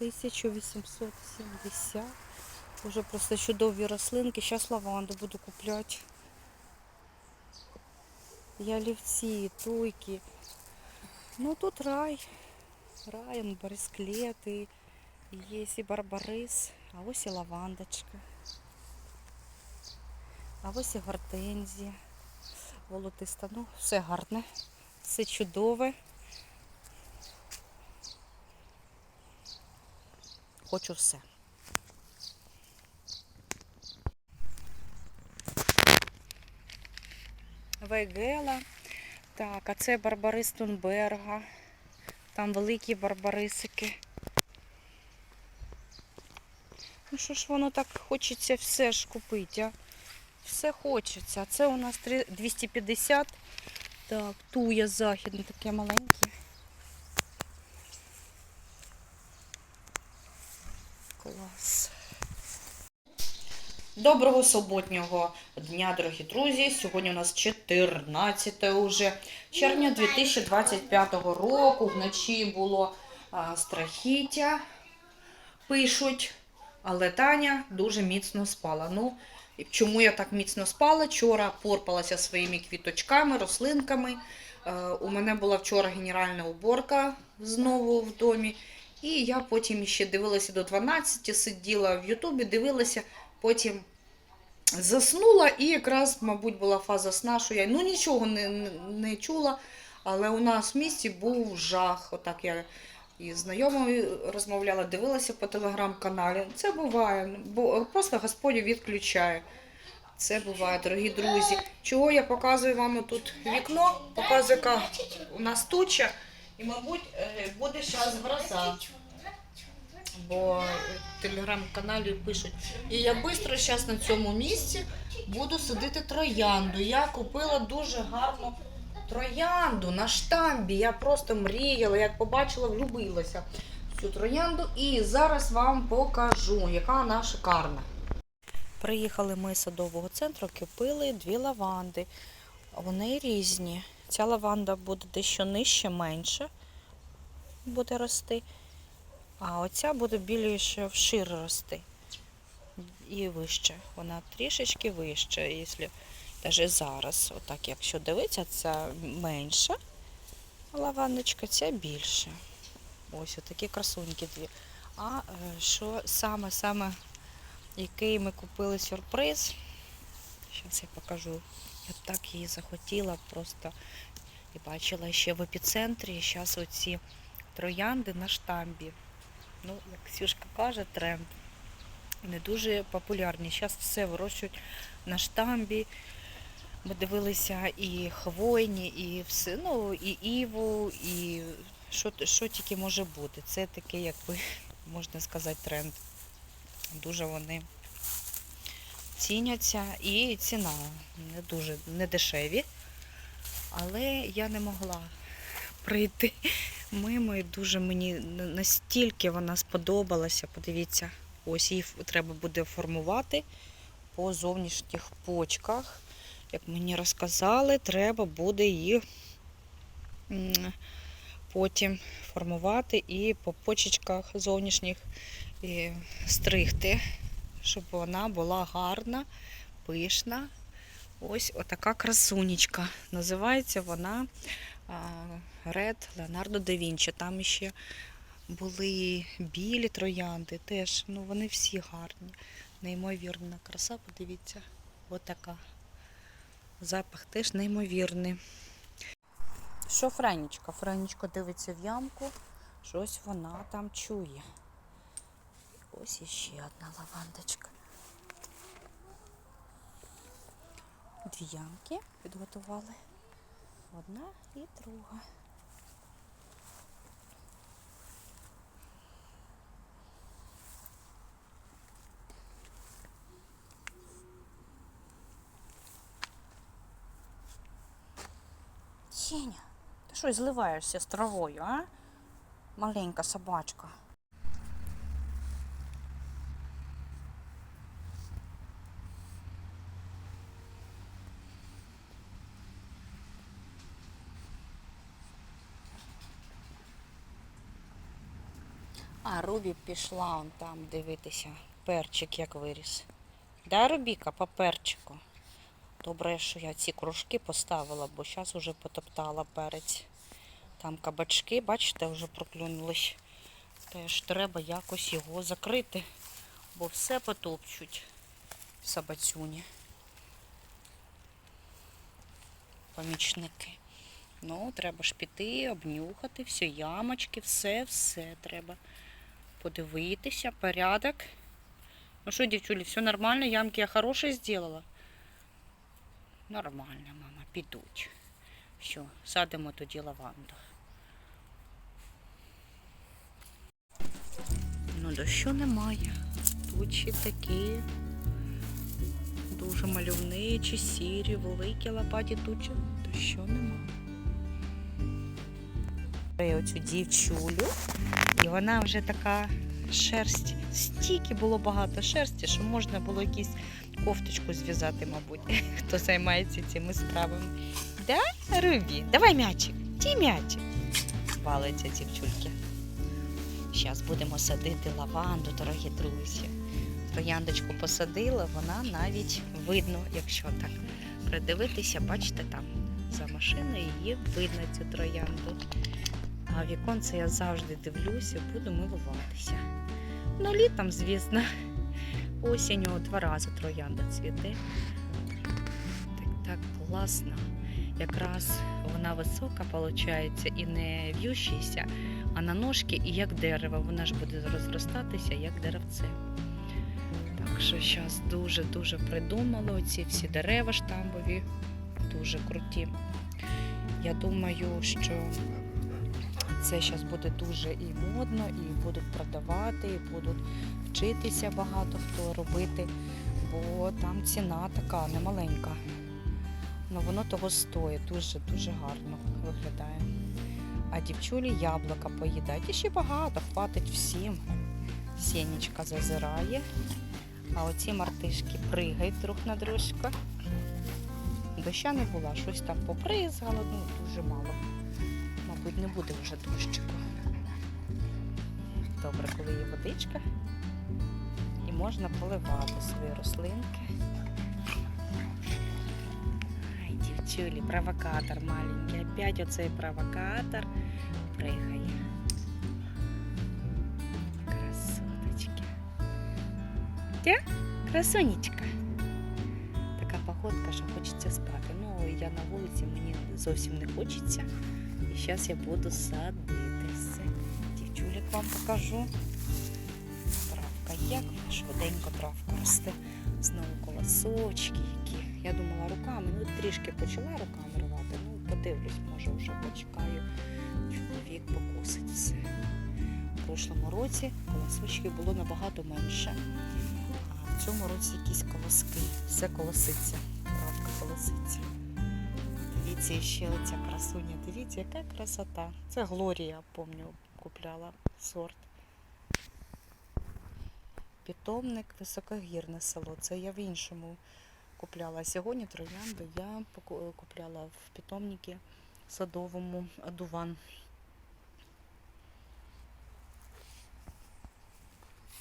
1870. Уже просто чудові рослинки. Зараз лаванду буду купляти. Ялівці, туйки. Ну тут рай. Он, барисклети. Є і барбарис, а ось і лавандочка. А ось і гортензія. Волотиста. Ну, все гарне, все чудове. Хочу все. Вейгела. Так, а це барбарис Тунберга. Там великі барбарисики. Ну що ж воно так хочеться все ж купити, а? Все хочеться. Це у нас 250. Так, туя західне, таке маленьке. Доброго суботнього дня, дорогі друзі. Сьогодні у нас 14 уже червня 2025 року. Вночі було а, страхіття, пишуть, але Таня дуже міцно спала. Ну, чому я так міцно спала? Вчора порпалася своїми квіточками, рослинками. Е, У мене була вчора генеральна уборка знову в домі. І я потім ще дивилася до 12, сиділа в Ютубі, дивилася, потім заснула, і якраз, мабуть, була фаза сна, що я ну нічого не, не, чула, але у нас в місті був жах. Отак я із знайомою розмовляла, дивилася по телеграм-каналі. Це буває, бо просто Господь відключає. Це буває, дорогі друзі. Чого я показую вам тут вікно? Показую, яка у нас туча, і, мабуть, е, буде зараз гроза. Бо в телеграм-каналі пишуть. І я швидко зараз на цьому місці буду садити троянду. Я купила дуже гарну троянду на штамбі. Я просто мріяла, як побачила, влюбилася в цю троянду. І зараз вам покажу, яка вона шикарна. Приїхали ми з садового центру, купили дві лаванди. Вони різні. Ця лаванда буде дещо нижче, менше буде рости. А оця буде більше вшир рости. І вище. Вона трішечки вище. Якщо навіть зараз, отак, якщо дивитися, це менша лавандочка, ця більше. Ось отакі красуньки дві. А е, що саме, саме, який ми купили сюрприз, зараз я покажу. Я так її захотіла просто і бачила ще в епіцентрі. Зараз оці троянди на штамбі. Ну, як Ксюшка каже, тренд. Не дуже популярні. Зараз все вирощують на штамбі. Ми дивилися і хвойні, і все, ну, і іву, і що, що тільки може бути. Це такий, якби, можна сказати, тренд. Дуже вони ціняться і ціна не дуже не дешеві. Але я не могла прийти мимо і дуже мені настільки вона сподобалася. Подивіться, ось її треба буде формувати по зовнішніх почках. Як мені розказали, треба буде їх потім формувати і по почечках зовнішніх і стригти, щоб вона була гарна, пишна. Ось отака красунечка. Називається вона Ред Леонардо да Вінчі. Там ще були білі троянди, теж, ну вони всі гарні. Неймовірна краса, подивіться, отака. Запах теж неймовірний. Що Франічка? Франічка дивиться в ямку, щось вона там чує. Ось іще одна лавандочка. Дві ямки підготували. Одна і друга. Сеня, ти що зливаєшся з травою, а? Маленька собачка. А Рубі пішла он там дивитися. Перчик як виріс. Да, Рубіка, по перчику. Добре, що я ці кружки поставила, бо зараз уже потоптала перець. Там кабачки, бачите, вже проклюнулись. Теж треба якось його закрити, бо все потопчуть собацюні. Помічники. Ну, треба ж піти, обнюхати, всі ямочки, все, все треба подивитися, порядок. Ну що, дівчулі, все нормально, ямки я хороше зробила? Нормально, мама, підуть. Все, садимо тоді лаванду. Ну, дощу немає. Тучі такі дуже мальовничі, сірі, великі лопаті тучі. Дощу немає. Я оцю дівчулю, і вона вже така шерсть. Стільки було багато шерсті, що можна було якусь кофточку зв'язати, мабуть, хто займається цими справами. Да, Рубі? Давай м'ячик, ті м'ячик. Балуються дівчульки. Зараз будемо садити лаванду, дорогі друзі. Трояндочку посадила, вона навіть видно, якщо так придивитися, бачите, там за машиною її видно цю троянду. А віконце я завжди дивлюся, буду милуватися. Ну, літом, звісно, осінню два рази троянда цвіте. Так, так класно. Якраз вона висока, виходить, і не в'ющийся, а на ножки і як дерево. Вона ж буде розростатися, як деревце. Так що зараз дуже-дуже придумали оці всі дерева штамбові, дуже круті. Я думаю, що це зараз буде дуже і модно, і будуть продавати, і будуть вчитися багато хто робити, бо там ціна така немаленька. Ну воно того стоїть, дуже-дуже гарно виглядає. А дівчулі яблука поїдають. І ще багато, хватить всім. Сінечка зазирає. А оці мартишки пригають друг на дружку. Доща не було, щось там попризгало, ну дуже мало. Мабуть, не буде вже дощику. Добре, коли є водичка. І можна поливати свої рослинки. Ай, дівчулі, провокатор маленький. Опять оцей провокатор пригає. Красоточки. Тя, красунечка. Така погодка, що хочеться спати. Ну, я на вулиці, мені зовсім не хочеться. І зараз я буду садити все. Вам покажу. Травка, як швиденько травка росте. Знову колосочки які. Я думала руками, ну трішки почала руками рвати. Ну, подивлюсь, може вже почекаю. Чоловік покусить все. В прошлому році колосочки було набагато менше. А в цьому році якісь колоски. Все колоситься. Травка колоситься. Дивіться, ще оця красуня. Дивіться, яка красота. Це Глорія, пам'ятаю, купляла сорт. Питомник високогірне село. Це я в іншому купляла. Сьогодні троянду я купляла в питомнику садовому Адуван.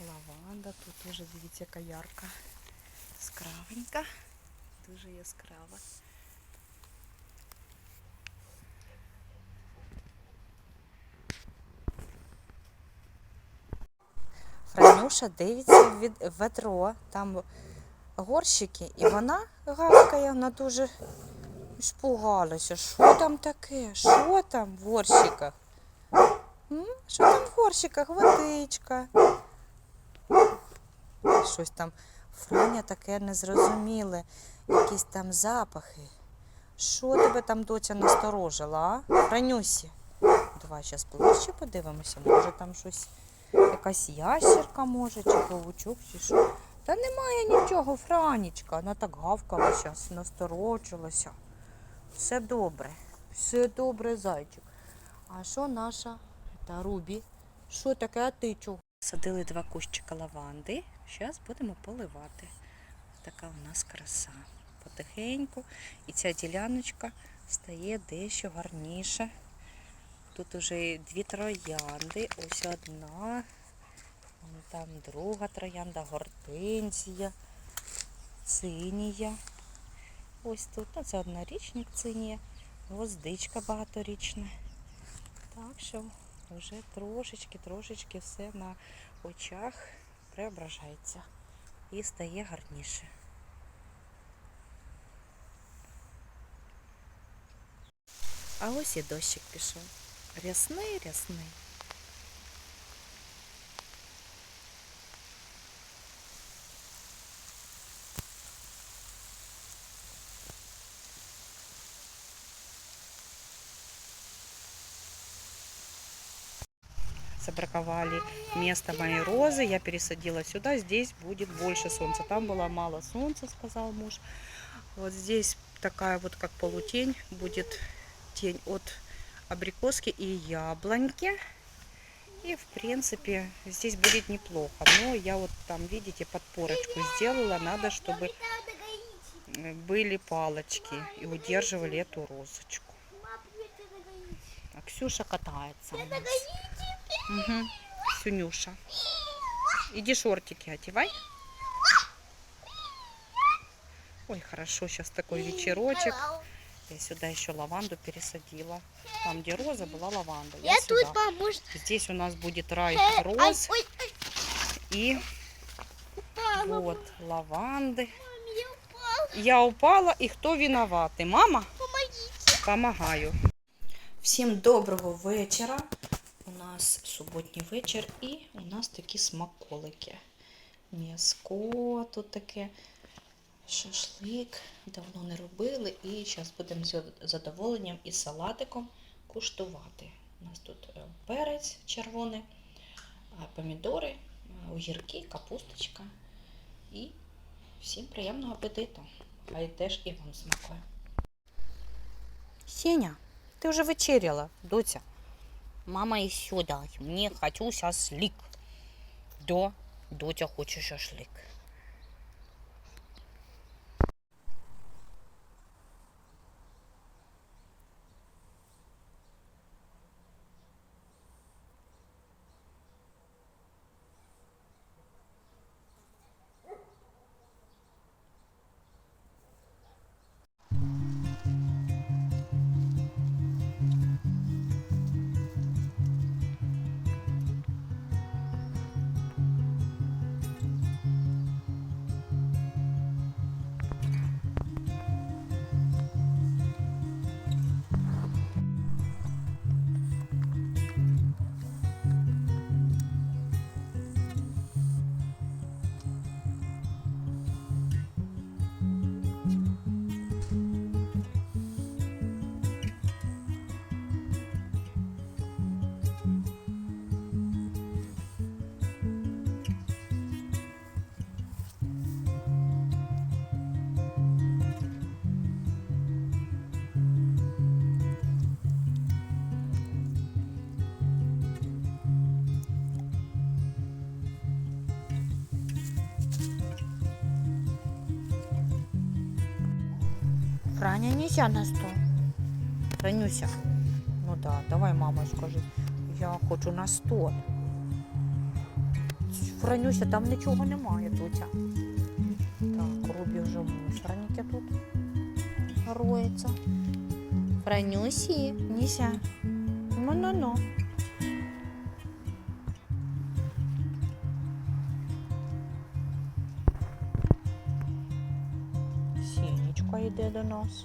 Лаванда, тут теж дивіться, яка ярка. Яскравенька. Дуже яскрава. Франюша дивиться від ведро, там горщики, і вона гавкає, вона дуже спугалася. Що там таке? Що там в горщиках? Що там в горщиках? Водичка. Щось там Франя таке незрозуміле, якісь там запахи. Що тебе там доця насторожила, а? Франюсі. Давай зараз ближче подивимося, може там щось. Якась ящерка може, чи павучок, чи що. Та немає нічого, Франічка. Вона так гавкала зараз, насторожилася. Все добре. Все добре, зайчик. А що наша та Рубі? Що таке, а ти чого? Садили два кущика лаванди. Зараз будемо поливати. Така у нас краса. Потихеньку. І ця діляночка стає дещо гарніше. Тут уже дві троянди, ось одна, Там друга троянда, гортензія, цинія. Ось тут. Ну, це однорічник цинія, гвоздичка багаторічна. Так що вже трошечки, трошечки все на очах преображається і стає гарніше. А ось і дощик пішов. Рясний, рясний. Забраковали место моей розы, я пересадила сюда, здесь будет больше солнца. Там было мало солнца, сказал муж. Вот здесь такая вот как полутень будет тень от абрикоски и яблоньки. И в принципе здесь будет неплохо. Но я вот там, видите, подпорочку сделала. Надо, чтобы были палочки и удерживали эту розочку. А Ксюша катается. у нас. Угу. Сюнюша. Иди шортики одевай. Ой, хорошо, сейчас такой вечерочек. Я сюда еще лаванду пересадила. Там, где роза, была лаванда. Я, Я сюда. тут поможет. Здесь у нас будет рай Ай, роз ой, ой, и мама, вот лаванды. мам, я упал. Я упала, и кто виноватый? Мама? Помогите. Помагаю. Всім доброго вечора. Нас суботній вечір і у нас такі смаколики. М'яско тут таке, шашлик. Давно не робили. І зараз будемо з задоволенням і салатиком куштувати. У нас тут е, перець червоний, помідори, е, огірки, капусточка. І всім приємного апетиту. Хай теж і вам смакує. Сеня, ты уже вечеряла, Дотя. Мама и сюда. Мне хочу шашлык. Да, Дотя хочет шашлык. Франя, нельзя на стол. Франюся. Ну да, давай, мама, скажи. Я хочу на стол. Франюся, там нічого немає, Дотя. Так, Рубі вже в мусорнике тут роється. Франюсі, Ніся. Ну-ну-ну. Йде до нас.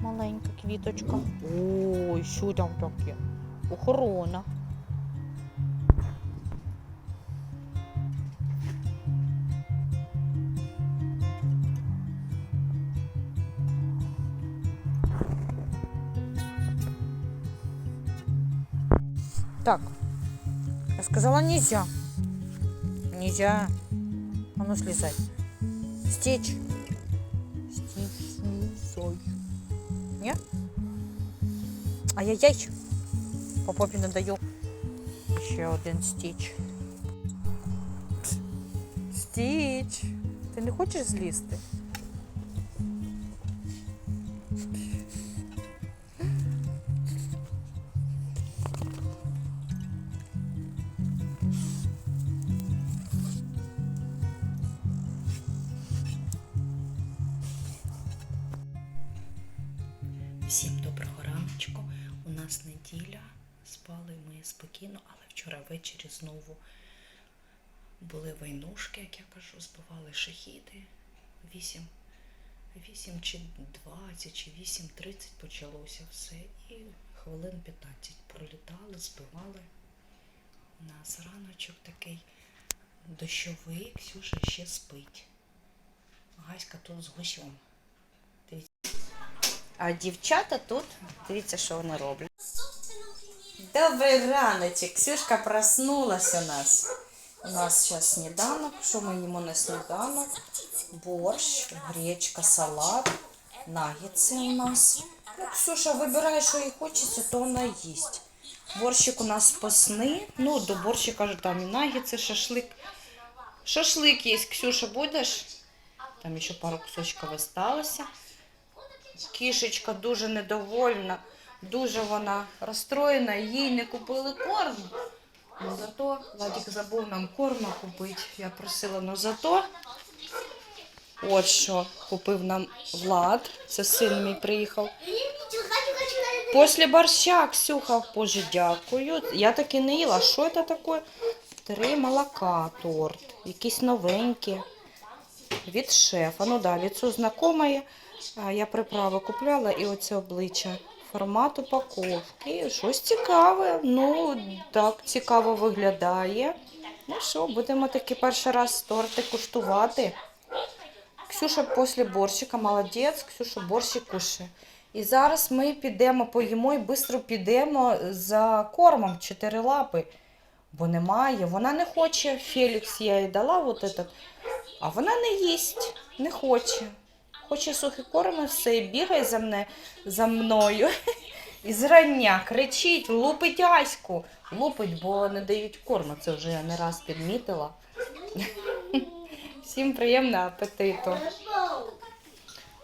Маленька квіточка. Ой, що там таке? Охорона. Так. Я сказала нельзя. Нельзя. А ну слезай. Стечь. Нет? Ай-яй-яй. По попі не даю. Ще один стіч. Стіч. Ти не хочеш злізти? Були войнушки, як я кажу, збивали шахіди. 8, 8 чи 20 чи 8.30 почалося все. І хвилин 15 пролітали, збивали. У нас раночок такий дощовий, Ксюша ще спить. Гаська тут з гусем. А дівчата тут, дивіться, що вони роблять. Добрий раночок. Ксюшка проснулась у нас. У нас зараз сніданок. Що ми їмо на сніданок? Борщ, гречка, салат, нагетси у нас. Ну, Ксюша вибирає, що їй хочеться, то вона їсть. Борщик у нас посни. Ну, до борщика ж там і нагетси, шашлик. Шашлик є. Ксюша, будеш? Там ще пару кусочків осталося. Кішечка дуже недовольна, дуже вона розстроєна, їй не купили корм. Ну, зато Владик забув нам корма купити. Я просила, ну зато от що купив нам Влад. Це син мій приїхав. Після борща, Ксюха, боже, дякую. Я таки не їла. Що це таке? Три молока торт. Якісь новенькі. Від шефа. Ну да, лицо знакомое. Я приправи купляла і оце обличчя. Формат упаковки. Щось цікаве. Ну, так цікаво виглядає. Ну що, будемо таки перший раз торти куштувати. Ксюша після борщика, молодець, Ксюша борщик кушає. І зараз ми підемо, поїмо і швидко підемо за кормом чотири лапи. Бо немає, вона не хоче. Фелікс я їй дала вот этот. А вона не їсть, не хоче. Хоче сухий корм все, і бігає за, мене, за мною. І зрання кричить, лупить Аську. Лупить, бо не дають корму. Це вже я не раз підмітила. Всім приємного апетиту.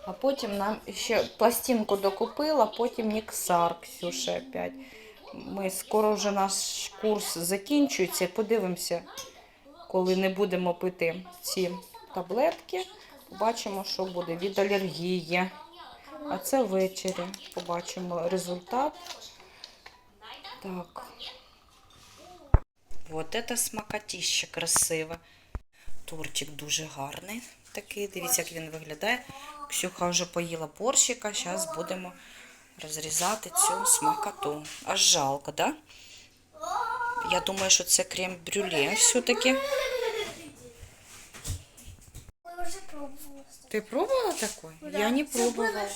А потім нам ще пластинку докупила, потім Ніксар Ксюша опять. Ми скоро вже наш курс закінчується. Подивимося, коли не будемо пити ці таблетки. Побачимо, що буде від алергії. А це ввечері. Побачимо результат. Так. Вот это смакотіще красиве. Тортик дуже гарний. Такий, дивіться, як він виглядає. Ксюха вже поїла борщика, зараз будемо розрізати цю смакоту. Аж жалко, да? Я думаю, що це крем-брюле все-таки. Ти пробувала такой? Я не пробувала.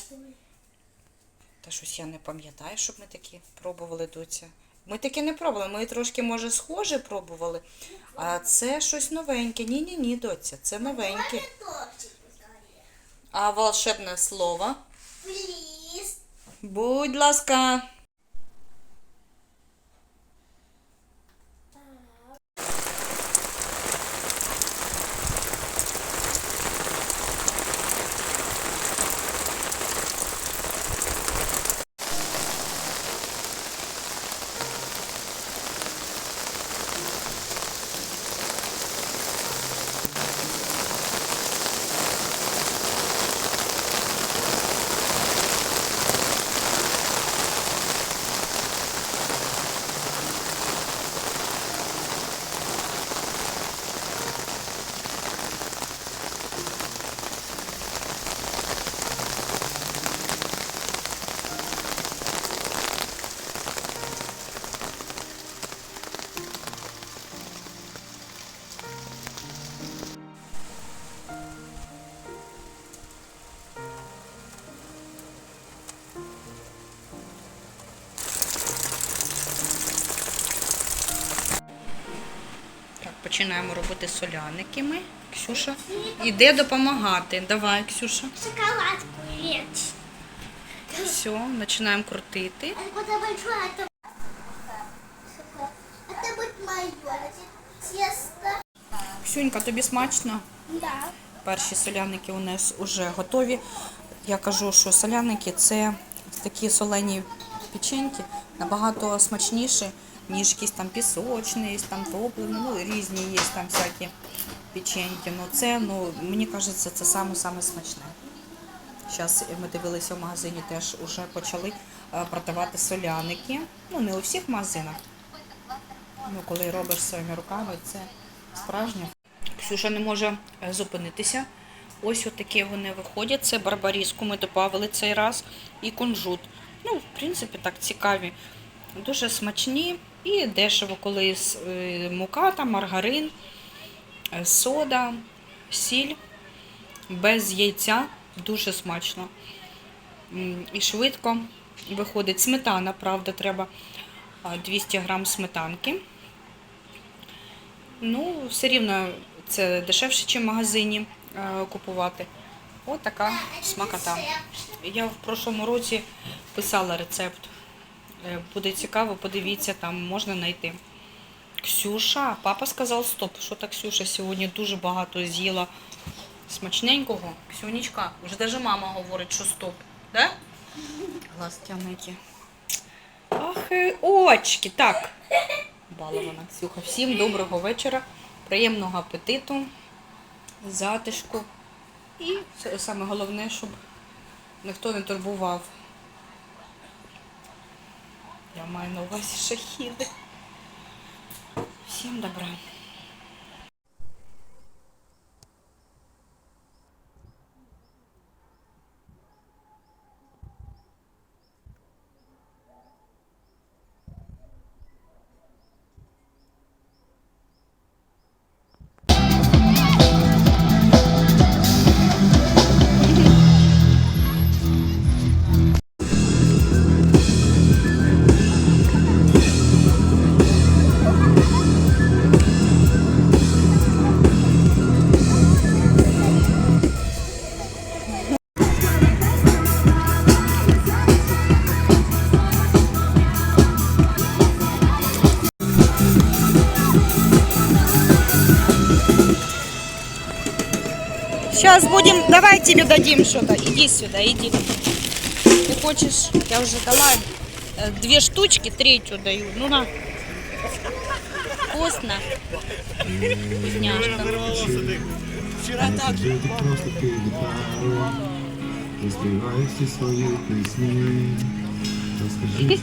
Та щось я не пам'ятаю, щоб ми такі пробували доця. Ми такі не пробували. Ми трошки, може, схоже пробували. А це щось новеньке. Ні-ні, ні, доця, це новеньке. А волшебне слово? Будь ласка. починаємо робити соляники ми. Ксюша іде допомагати. Давай, Ксюша. Шоколадку речь. Все, починаємо крутити. Это большое, это... Это будет мое. Тесто. Ксюнька, тобі смачно? Да. Перші соляники у нас вже готові. Я кажу, що соляники це такі солені печеньки набагато смачніші, ніж якісь там пісочні, є там топлені, ну різні є там всякі печеньки. Ну це, ну, мені кажеться, це саме-саме смачне. Зараз ми дивилися в магазині, теж вже почали е, продавати соляники. Ну, не у всіх магазинах. Ну, коли робиш своїми руками, це справжнє. Ксюша не може е, зупинитися. Ось отакі вони виходять. Це барбаріску ми додали цей раз і кунжут. Ну, в принципі, так цікаві. Дуже смачні і дешево, коли е, мука, там, маргарин, е, сода, сіль без яйця. Дуже смачно. І швидко виходить. Сметана, правда, треба 200 грам сметанки. Ну, все рівно це дешевше, ніж в магазині е, купувати. Ось така смакота. Я в прошлому році писала рецепт. Е, Буде цікаво, подивіться, там можна знайти. Ксюша, папа сказав стоп. Що так Ксюша сьогодні дуже багато з'їла смачненького. Ксюнічка, вже навіть мама говорить, що стоп. Да? Глаз. Ах, очки. Так. Балована Ксюха. Всім доброго вечора, приємного апетиту, затишку. І саме головне, щоб ніхто не турбував. Я маю на увазі шахіди. Всім добра. Сейчас будем, давай тебе дадим что-то. Иди сюда, иди. Ты хочешь, я уже дала э, две штучки, третью даю. Ну на. Вкусно. Вкусняшка. Жити просто під гітару, розпіваю всі свої пісні, розкажи